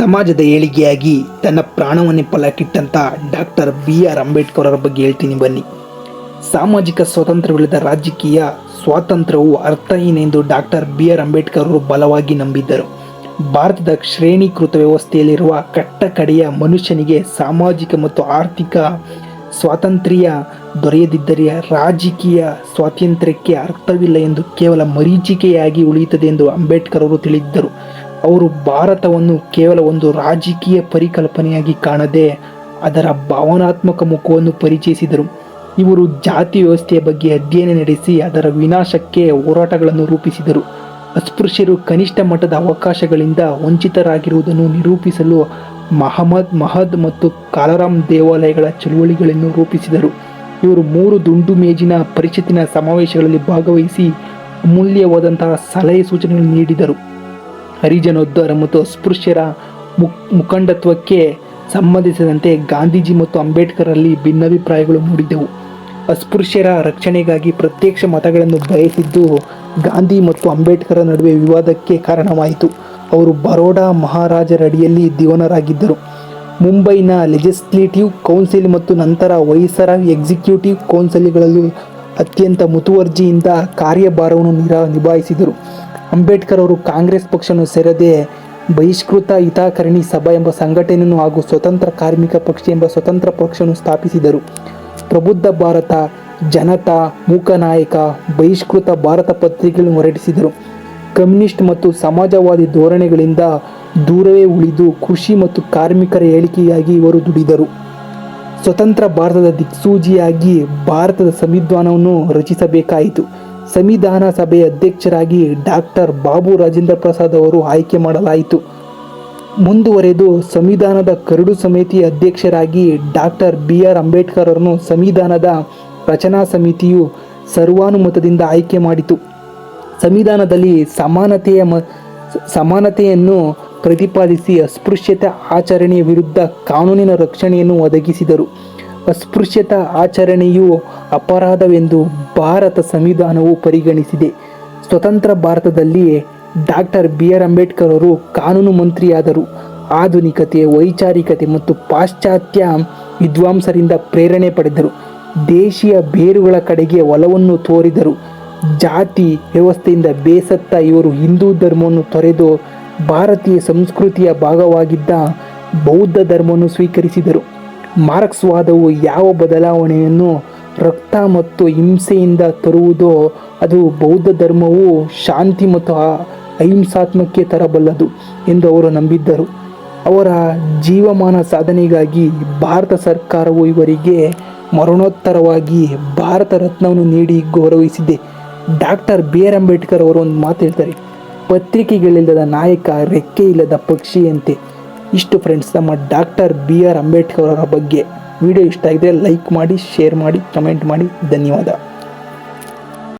ಸಮಾಜದ ಏಳಿಗೆಯಾಗಿ ತನ್ನ ಪ್ರಾಣವನ್ನೇ ಪಲಾಕಿಟ್ಟಂತ ಡಾಕ್ಟರ್ ಬಿ ಆರ್ ಅಂಬೇಡ್ಕರ್ ಅವರ ಬಗ್ಗೆ ಹೇಳ್ತೀನಿ ಬನ್ನಿ. ಸಾಮಾಜಿಕ ಸ್ವಾತಂತ್ರ್ಯವಿಲ್ಲದ ರಾಜಕೀಯ ಸ್ವಾತಂತ್ರ್ಯವು ಅರ್ಥಹೀನ ಎಂದು ಡಾಕ್ಟರ್ ಬಿ ಆರ್ ಅಂಬೇಡ್ಕರ್ ಅವರು ಬಲವಾಗಿ ನಂಬಿದ್ದರು. ಭಾರತದ ಶ್ರೇಣೀಕೃತ ವ್ಯವಸ್ಥೆಯಲ್ಲಿರುವ ಕಟ್ಟಕಡೆಯ ಮನುಷ್ಯನಿಗೆ ಸಾಮಾಜಿಕ ಮತ್ತು ಆರ್ಥಿಕ ಸ್ವಾತಂತ್ರ್ಯ ದೊರೆಯದಿದ್ದರೆ ರಾಜಕೀಯ ಸ್ವಾತಂತ್ರ್ಯಕ್ಕೆ ಅರ್ಥವಿಲ್ಲ ಎಂದು ಕೇವಲ ಮರೀಚಿಕೆಯಾಗಿ ಉಳಿಯುತ್ತದೆ ಎಂದು ಅಂಬೇಡ್ಕರ್ ಅವರು ತಿಳಿದಿದ್ದರು ಅವರು ಭಾರತವನ್ನು ಕೇವಲ ಒಂದು ರಾಜಕೀಯ ಪರಿಕಲ್ಪನೆಯಾಗಿ ಕಾಣದೆ ಅದರ ಭಾವನಾತ್ಮಕ ಮುಖವನ್ನು ಪರಿಚಯಿಸಿದರು. ಇವರು ಜಾತಿ ವ್ಯವಸ್ಥೆಯ ಬಗ್ಗೆ ಅಧ್ಯಯನ ನಡೆಸಿ ಅದರ ವಿನಾಶಕ್ಕೆ ಹೋರಾಟಗಳನ್ನು ರೂಪಿಸಿದರು. ಅಸ್ಪೃಶ್ಯರು ಕನಿಷ್ಠ ಮಟ್ಟದ ಅವಕಾಶಗಳಿಂದ ವಂಚಿತರಾಗಿರುವುದನ್ನು ನಿರೂಪಿಸಲು ಮಹಮ್ಮದ್, ಮಹದ್ ಮತ್ತು ಕಾಲರಾಮ್ ದೇವಾಲಯಗಳ ಚಳುವಳಿಗಳನ್ನು ರೂಪಿಸಿದರು. ಇವರು ಮೂರು ದುಂಡು ಮೇಜಿನ ಪರಿಷತ್ತಿನ ಸಮಾವೇಶಗಳಲ್ಲಿ ಭಾಗವಹಿಸಿ ಅಮೂಲ್ಯವಾದಂತಹ ಸಲಹೆ ಸೂಚನೆಗಳನ್ನು ನೀಡಿದರು. ಹರಿಜನೋದ್ಧಾರ ಮತ್ತು ಅಸ್ಪೃಶ್ಯರ ಮುಖ್ ಮುಖಂಡತ್ವಕ್ಕೆ ಸಂಬಂಧಿಸಿದಂತೆ ಗಾಂಧೀಜಿ ಮತ್ತು ಅಂಬೇಡ್ಕರಲ್ಲಿ ಭಿನ್ನಾಭಿಪ್ರಾಯಗಳು ಮೂಡಿದ್ದವು. ಅಸ್ಪೃಶ್ಯರ ರಕ್ಷಣೆಗಾಗಿ ಪ್ರತ್ಯಕ್ಷ ಮತಗಳನ್ನು ಬಯಸಿದ್ದು ಗಾಂಧಿ ಮತ್ತು ಅಂಬೇಡ್ಕರ್ ನಡುವೆ ವಿವಾದಕ್ಕೆ ಕಾರಣವಾಯಿತು. ಅವರು ಬರೋಡಾ ಮಹಾರಾಜರ ಅಡಿಯಲ್ಲಿ ದಿವಾನರಾಗಿದ್ದರು. ಮುಂಬೈನ ಲೆಜಿಸ್ಲೇಟಿವ್ ಕೌನ್ಸಿಲ್ ಮತ್ತು ನಂತರ ವೈಸರ ಎಕ್ಸಿಕ್ಯೂಟಿವ್ ಕೌನ್ಸಿಲ್ಗಳಲ್ಲಿ ಅತ್ಯಂತ ಮುತುವರ್ಜಿಯಿಂದ ಕಾರ್ಯಭಾರವನ್ನು ನಿರಾ, ನಿಭಾಯಿಸಿದರು. ಅಂಬೇಡ್ಕರ್ ಅವರು ಕಾಂಗ್ರೆಸ್ ಪಕ್ಷವನ್ನು ಸೇರದೆ ಬಹಿಷ್ಕೃತ ಹಿತಾಕರಣಿ ಸಭಾ ಎಂಬ ಸಂಘಟನೆಯನ್ನು ಹಾಗೂ ಸ್ವತಂತ್ರ ಕಾರ್ಮಿಕ ಪಕ್ಷ ಎಂಬ ಸ್ವತಂತ್ರ ಪಕ್ಷವನ್ನು ಸ್ಥಾಪಿಸಿದರು. ಪ್ರಬುದ್ಧ ಭಾರತ, ಜನತಾ ಮೂಕನಾಯಕ ಬಹಿಷ್ಕೃತ ಭಾರತ ಪತ್ರಿಕೆಗಳನ್ನು ಹೊರಡಿಸಿದರು ಕಮ್ಯುನಿಸ್ಟ್ ಮತ್ತು ಸಮಾಜವಾದಿ ಧೋರಣೆಗಳಿಂದ ದೂರವೇ ಉಳಿದು ಕೃಷಿ ಮತ್ತು ಕಾರ್ಮಿಕರ ಹೇಳಿಕೆಯಾಗಿ ಇವರು ದುಡಿದರು. ಸ್ವತಂತ್ರ ಭಾರತದ ದಿಕ್ಸೂಜಿಯಾಗಿ ಭಾರತದ ಸಂವಿಧಾನವನ್ನು ರಚಿಸಬೇಕಾಯಿತು. ಸಂವಿಧಾನ ಸಭೆಯ ಅಧ್ಯಕ್ಷರಾಗಿ ಡಾಕ್ಟರ್ ಬಾಬು ರಾಜೇಂದ್ರ ಪ್ರಸಾದ್ ಅವರು ಆಯ್ಕೆ ಮಾಡಲಾಯಿತು. ಮುಂದುವರೆದು ಸಂವಿಧಾನದ ಕರಡು ಸಮಿತಿಯ ಅಧ್ಯಕ್ಷರಾಗಿ ಡಾಕ್ಟರ್ ಬಿ ಆರ್ ಅಂಬೇಡ್ಕರ್ ಅವರನ್ನು ಸಂವಿಧಾನದ ರಚನಾ ಸಮಿತಿಯು ಸರ್ವಾನುಮತದಿಂದ ಆಯ್ಕೆ ಮಾಡಿತು. ಸಂವಿಧಾನದಲ್ಲಿ ಸಮಾನತೆಯ ಮ, ಸಮಾನತೆಯನ್ನು ಪ್ರತಿಪಾದಿಸಿ ಅಸ್ಪೃಶ್ಯತೆ ಆಚರಣೆಯ ವಿರುದ್ಧ ಕಾನೂನಿನ ರಕ್ಷಣೆಯನ್ನು ಒದಗಿಸಿದರು. ಅಸ್ಪೃಶ್ಯತಾ ಆಚರಣೆಯು ಅಪರಾಧವೆಂದು ಭಾರತ ಸಂವಿಧಾನವು ಪರಿಗಣಿಸಿದೆ. ಸ್ವತಂತ್ರ ಭಾರತದಲ್ಲಿ ಡಾಕ್ಟರ್ ಬಿ ಆರ್ ಅಂಬೇಡ್ಕರ್ ಅವರು ಕಾನೂನು ಮಂತ್ರಿಯಾದರು. ಆಧುನಿಕತೆ ವೈಚಾರಿಕತೆ ಮತ್ತು ಪಾಶ್ಚಾತ್ಯ ವಿದ್ವಾಂಸರಿಂದ ಪ್ರೇರಣೆ ಪಡೆದರು. ದೇಶೀಯ ಬೇರುಗಳ ಕಡೆಗೆ ಒಲವನ್ನು ತೋರಿದರು. ಜಾತಿ ವ್ಯವಸ್ಥೆಯಿಂದ ಬೇಸತ್ತ ಇವರು ಹಿಂದೂ ಧರ್ಮವನ್ನು ತೊರೆದು ಭಾರತೀಯ ಸಂಸ್ಕೃತಿಯ ಭಾಗವಾಗಿದ್ದ ಬೌದ್ಧ ಧರ್ಮವನ್ನು ಸ್ವೀಕರಿಸಿದರು. ಮಾರ್ಕ್ಸ್ವಾದವು ಯಾವ ಬದಲಾವಣೆಯನ್ನು ರಕ್ತ ಮತ್ತು ಹಿಂಸೆಯಿಂದ ತರುವುದೋ ಅದು ಬೌದ್ಧ ಧರ್ಮವು ಶಾಂತಿ ಮತ್ತು ಅಹಿಂಸಾತ್ಮಕ್ಕೆ ತರಬಲ್ಲದು ಎಂದು ಅವರು ನಂಬಿದ್ದರು. ಅವರ ಜೀವಮಾನ ಸಾಧನೆಗಾಗಿ ಭಾರತ ಸರ್ಕಾರವು ಇವರಿಗೆ ಮರಣೋತ್ತರವಾಗಿ ಭಾರತ ರತ್ನವನ್ನು ನೀಡಿ ಗೌರವಿಸಿದೆ. ಡಾಕ್ಟರ್ ಬಿ ಆರ್ ಅಂಬೇಡ್ಕರ್ ಅವರು ಒಂದು ಮಾತು ಹೇಳ್ತಾರೆ, ಪತ್ರಿಕೆಗಳಿಲ್ಲದ ನಾಯಕ ರೆಕ್ಕೆ ಇಲ್ಲದ ಪಕ್ಷಿಯಂತೆ. ಇಷ್ಟು ಫ್ರೆಂಡ್ಸ್ ನಮ್ಮ ಡಾಕ್ಟರ್ ಬಿ ಆರ್ ಅಂಬೇಡ್ಕರ್ ಅವರ ಬಗ್ಗೆ. ವಿಡಿಯೋ ಇಷ್ಟ ಆಗಿದೆ ಲೈಕ್ ಮಾಡಿ ಶೇರ್ ಮಾಡಿ ಕಮೆಂಟ್ ಮಾಡಿ. ಧನ್ಯವಾದ.